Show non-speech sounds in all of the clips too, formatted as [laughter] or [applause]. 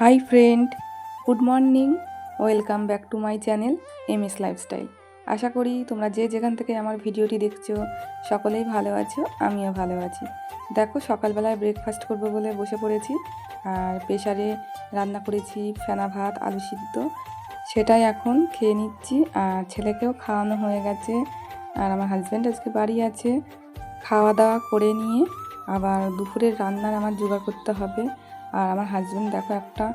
Hi friend, good morning, welcome back to my channel M S lifestyle. আশা করি তোমরা যে যেখান থেকে আমার ভিডিওটি দেখছ, সকলেই ভালো আছো, আমিও ভালো আছি। দেখো, সকালবেলায় ব্রেকফাস্ট করব বলে বসে পড়েছি, আর প্রেশারে রান্না করেছি ফেনা ভাত, আলু সিদ্ধ। সেটাই এখন খেয়ে নিচ্ছি, আর ছেলেকেও খাওয়ানো হয়ে গেছে, আর আমার হাজব্যান্ড আজকে বাড়ি আছে। খাওয়া দাওয়া করে নিয়ে আবার দুপুরের রান্নার আমার জোগাড় করতে হবে। আর আমার হাজব্যান্ড দেখো একটা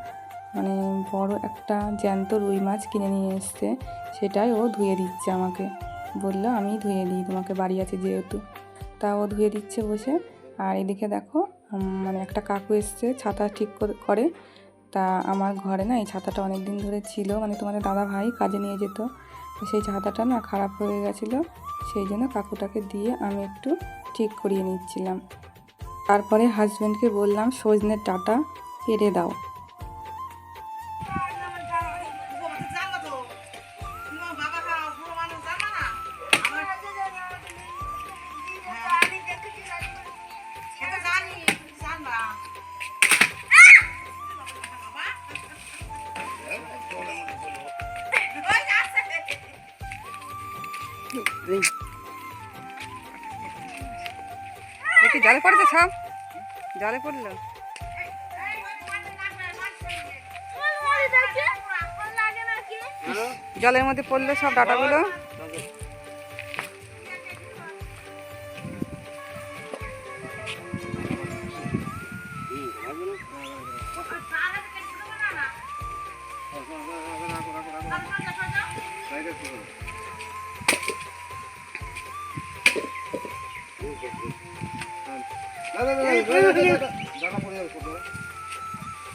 মানে বড় একটা জ্যান্ত রুই মাছ কিনে নিয়ে এসছে। সেটাই ও ধুয়ে দিচ্ছে আমাকে। বলল, আমি ধুয়ে দিই, তোমাকে বাড়ি আছে যেহেতু। তা ও ধুয়ে দিচ্ছে বসে। আর এদিকে দেখো মানে একটা কাকু এসছে, ছাতা ঠিক করে- তা আমার ঘরে না এই ছাতাটা অনেক দিন ধরে ছিল মানে তোমাদের দাদা ভাই কাজে নিয়ে যেত। সেই ছাতাটা না খারাপ হয়ে গেছিল, সেই জন্য কাকুটাকে দিয়ে আমি একটু ঠিক করিয়ে নিচ্ছিলাম। তারপরে হাজব্যান্ডকে বললাম সজনের ডাটা কেটে দাও। [laughs] কি জলে পড়েছে সব? জলে পড়ল? জলের মধ্যে পড়ল সব ডাটাগুলো।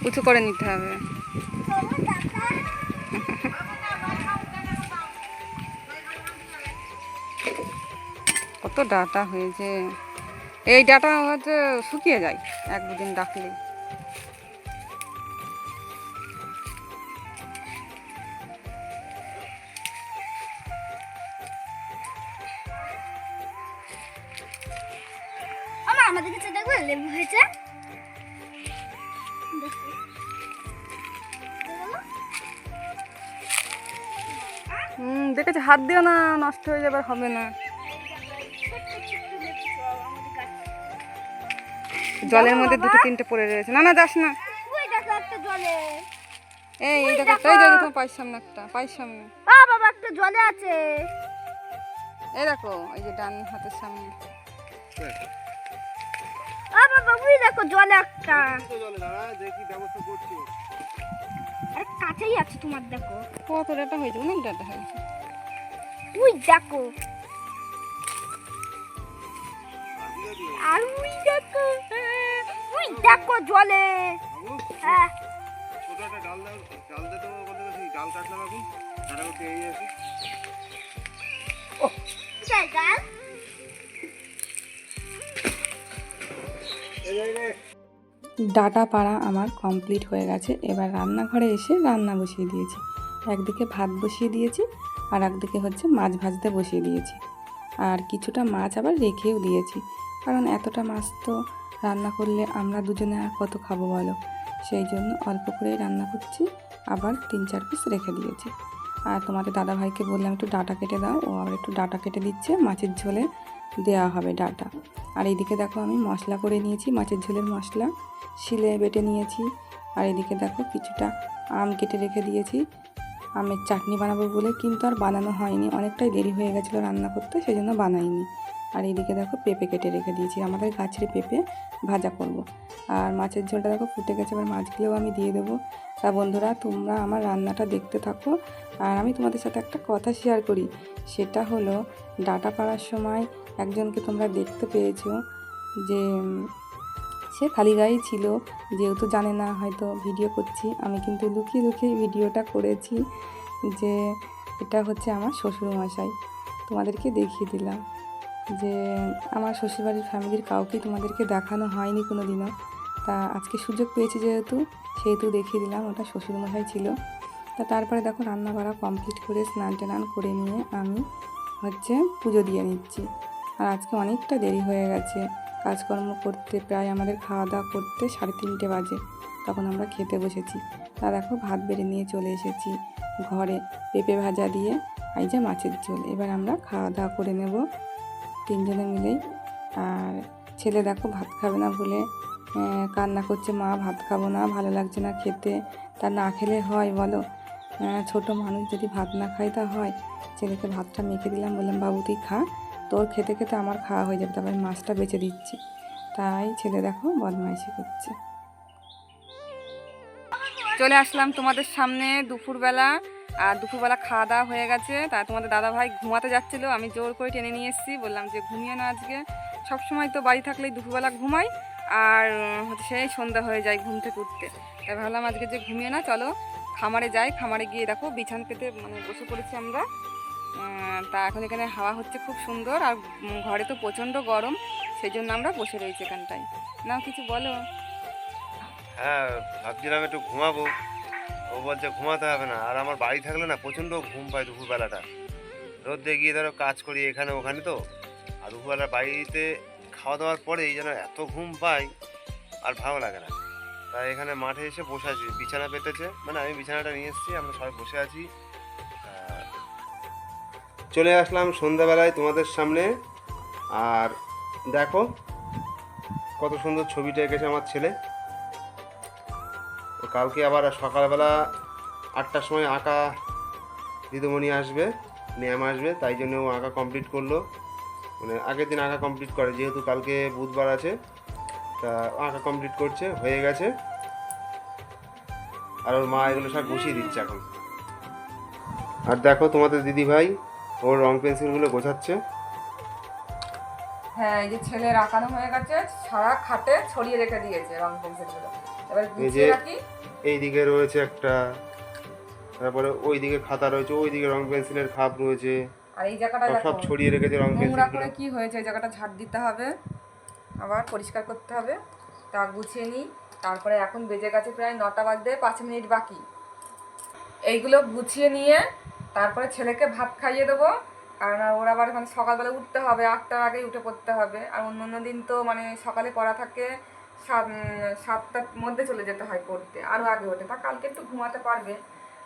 উঁচু করে নিতে হবে। কত ডাটা হয়েছে। এই ডাটা হচ্ছে শুকিয়ে যায় এক দুদিন রাখলে আমাদের কাছে দেখবে লেবু হয়েছে। হুম দেখেছি হাত দিও না নষ্ট হয়ে যাবে হবে না। জলের মধ্যে দুটো তিনটে পড়ে রয়েছে। না না যাস না। ওই দেখো এই এই দেখো এই দেখো। তোমার পায়ের সামনে একটা পায়ের সামনে। আ বাবা একটা জলে আছে। এই দেখো এই যে ডান হাতের সামনে। আ বাবা ওই দেখো জলে একটা। আরে কাছেই আছে তোমার দেখো। কত ডাটা হয়েছে অনেক ডাটা হয়েছে ওই দেখো। আর ওই দেখো। ওই দেখো জলে। হ্যাঁ। কোথায় গাছ ডাটা পাড়া আমার কমপ্লিট হয়ে গেছে। এবার রান্নাঘরে এসে রান্না বসিয়ে দিয়েছি। একদিকে ভাত বসিয়ে দিয়েছি আর একদিকে হচ্ছে মাছ ভাজতে বসিয়ে দিয়েছি। আর কিছুটা মাছ আবার রেখেও দিয়েছি। কারণ এতটা মাছ তো রান্না করলে আমরা দুজনে আর কত খাব বলো? সেই জন্য অল্প করেই রান্না করছি। আবার তিন চার পিস রেখে দিয়েছি। আর তোমাদের দাদা ভাইকে বললাম, একটু ডাটা কেটে দাও। ও আবার একটু ডাটা কেটে দিচ্ছে মাছের ঝোলে। দেওয়া হবে ডাটা। আর এদিকে দেখো আমি মশলা করে নিয়েছি, মাছের ঝোলের মশলা। শিলে বেটে নিয়েছি। আর এদিকে দেখো কিছুটা আম কেটে রেখে দিয়েছি। আমের চাটনি বানাবো বলে কিন্তু আর বানানো হয়নি। অনেকটাই দেরি হয়ে গেছিল রান্না করতে সেই জন্য বানাইনি। আর এদিকে দেখো পেঁপে কেটে রেখে দিয়েছি। আমাদের গাছের পেঁপে ভাজা করব। আর মাছের ঝোলটা দেখো ফুটে গেছে, এবার মাছগুলোও আমি দিয়ে দেবো। তা বন্ধুরা, তোমরা আমার রান্নাটা দেখতে থাকো। আর আমি তোমাদের সাথে একটা কথা শেয়ার করি। সেটা হলো, ডাটা পাড়ার সময় একজনকে তোমরা দেখতে পেয়েছ যে, সে খালি গায়েই ছিল। যেহেতু জানে না, হয়তো ভিডিও করছি। আমি কিন্তু লুকিয়ে লুকিয়ে ভিডিওটা করেছি যে, এটা হচ্ছে আমার শ্বশুরমশাই। তোমাদেরকে দেখিয়ে দিলাম। যে আমার শ্বশুরবাড়ির ফ্যামিলির কাউকেই তোমাদেরকে দেখানো হয়নি কোনো দিনও তা আজকে সুযোগ পেয়েছি যেহেতু, সেহেতু দেখিয়ে দিলাম, ওটা শ্বশুরমশাই ছিল। তা তারপরে দেখো রান্না করা কমপ্লিট করে স্নান টান করে নিয়ে আমি হচ্ছে পুজো দিয়ে নিচ্ছি। আর আজকে অনেকটা দেরি হয়ে গেছে। কাজকর্ম করতে প্রায় আমাদের খাওয়া দাওয়া করতে সাড়ে তিনটে বাজে, তখন আমরা খেতে বসেছি। তা দেখো ভাত বেড়ে নিয়ে চলে এসেছি ঘরে। পেঁপে ভাজা দিয়ে, এই যে মাছের ঝোল। এবার আমরা খাওয়া দাওয়া করে নেব। তিনজনে মিলেই। আর ছেলে দেখো ভাত খাবে না বলে কান্না করছে, মা, ভাত খাব না, ভালো লাগছে না খেতে। তা না খেলে হয় বলো? ছোট মানুষ যদি ভাত না খায় তা হয়। ছেলেকে ভাতটা মেখে দিলাম, বললাম, বাবু, তুই খা। তোর খেতে খেতে আমার খাওয়া হয়ে যাবে, তারপরে মাছটা বেঁচে দিচ্ছি। তাই ছেলে দেখো বদমাইশি করছে। চলে আসলাম তোমাদের সামনে দুপুরবেলা। আর দুপুরবেলা খাওয়া দাওয়া হয়ে গেছে। তা তোমাদের দাদা ভাই ঘুমাতে যাচ্ছিল, আমি জোর করে টেনে নিয়ে এসেছি, বললাম যে ঘুমিয়ে না আজকে। সব সময় তো বাড়ি থাকলেই দুপুরবেলা ঘুমাই, আর হচ্ছে সেই সন্ধ্যা হয়ে যায় ঘুম থেকে উঠতে। তাই ভাবলাম আজকে যে ঘুমিয়ে না চলো খামারে যাই, খামারে গিয়ে দেখো, বিছান পেতে মানে বসে পড়েছি আমরা। তা এখন এখানে হাওয়া হচ্ছে খুব সুন্দর, আর ঘরে তো প্রচণ্ড গরম সেই জন্য আমরা বসে রয়েছি এখানটায়। না কিছু বলো। হ্যাঁ ভাবছিলাম একটু ঘুমাবো। ও বলছে ঘুমাতে হবে না। আর আমার বাড়ি থাকলে না প্রচণ্ড ঘুম পায় দুপুরবেলাটা। রোদে গিয়ে ধরো কাজ করি এখানে ওখানে তো। আর দুপুরবেলা বাড়িতে খাওয়া দাওয়ার পরেই যেন এত ঘুম পাই, আর ভালো লাগে না। তাই এখানে মাঠে এসে বসে আছি। বিছানা পেতেছে। মানে আমি বিছানাটা নিয়ে এসেছি, আমরা সবাই বসে আছি। চলে আসলাম সন্ধ্যাবেলায় তোমাদের সামনে। আর দেখো, কত সুন্দর ছবিটা এঁকেছে আমার ছেলে। কালকে আবার সকালবেলা আটটার সময় আঁকা দিদিমণি আসবে ম্যাম আসবে তাই জন্য ও আঁকা কমপ্লিট করল। মানে আগের দিন আঁকা কমপ্লিট করে যেহেতু কালকে বুধবার আছে তা আঁকা কমপ্লিট করছে হয়ে গেছে। আর ওর মা এগুলো সব গুছিয়ে দিচ্ছে এখন। আর দেখো তোমাদের দিদি ভাই ওর রং পেন্সিলগুলো গোছাচ্ছে। হ্যাঁ এই যে ছেলের আঁকানো হয়ে গেছে সারা খাটে ছড়িয়ে রেখে দিয়েছে রং পেন্সিলগুলো। এবার গুছিয়ে রাখি। এই দিকে রয়েছে একটা তারপরে ওই দিকে খাতা রয়েছে ওই দিকে রং পেন্সিলের খাপ রয়েছে। আর এই জায়গাটা সব ছড়িয়ে রেখেছে রং নোংরা করে কি হয়েছে এই জায়গাটা ঝাড় দিতে হবে আবার পরিষ্কার করতে হবে তা গুছিয়ে নিই তারপরে এখন বেজে গেছে প্রায় নটা বাজতে পাঁচ মিনিট বাকি। এইগুলো গুছিয়ে নিয়ে তারপরে ছেলেকে ভাত খাইয়ে দেবো কারণ আর ওর আবার মানে সকালবেলা উঠতে হবে আটটার আগেই উঠে পড়তে হবে আর অন্য অন্য দিন তো মানে সকালে পড়া থাকে সাত, সাতটার মধ্যে চলে যেতে হয় পড়তে আরও আগে ওঠে তা কালকে একটু ঘুমাতে পারবে,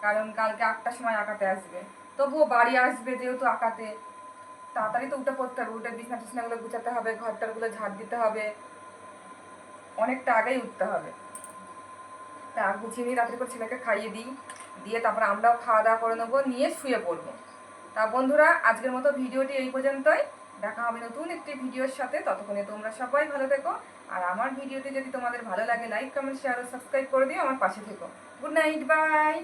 কারণ কালকে আটটার সময় আঁকাতে আসবে। তবুও বাড়ি আসবে যেহেতু আঁকাতে, তাড়াতাড়ি তো উঠে পড়তে হবে, উঠে বিছনা টিছনাগুলো গুছাতে হবে, ঘরটারগুলো ঝাড় দিতে হবে, অনেকটা আগেই উঠতে হবে। তা গুছিয়ে নিয়ে রাত্রি করে ছেলেকে খাইয়ে দিই, দিয়ে তারপর আমরাও খাওয়া দাওয়া করে নেব, নিয়ে শুয়ে পড়ব। তা বন্ধুরা, আজকের মতো ভিডিওটি এই পর্যন্তই। দেখা হবে নতুন একটি ভিডিওর সাথে। ততক্ষণে তোমরা সবাই ভালো থেকো। আর আমার ভিডিওটি যদি তোমাদের ভালো লাগে লাইক কমেন্ট শেয়ার ও সাবস্ক্রাইব করে দিও। আমার পাশে থেকো। Good night bye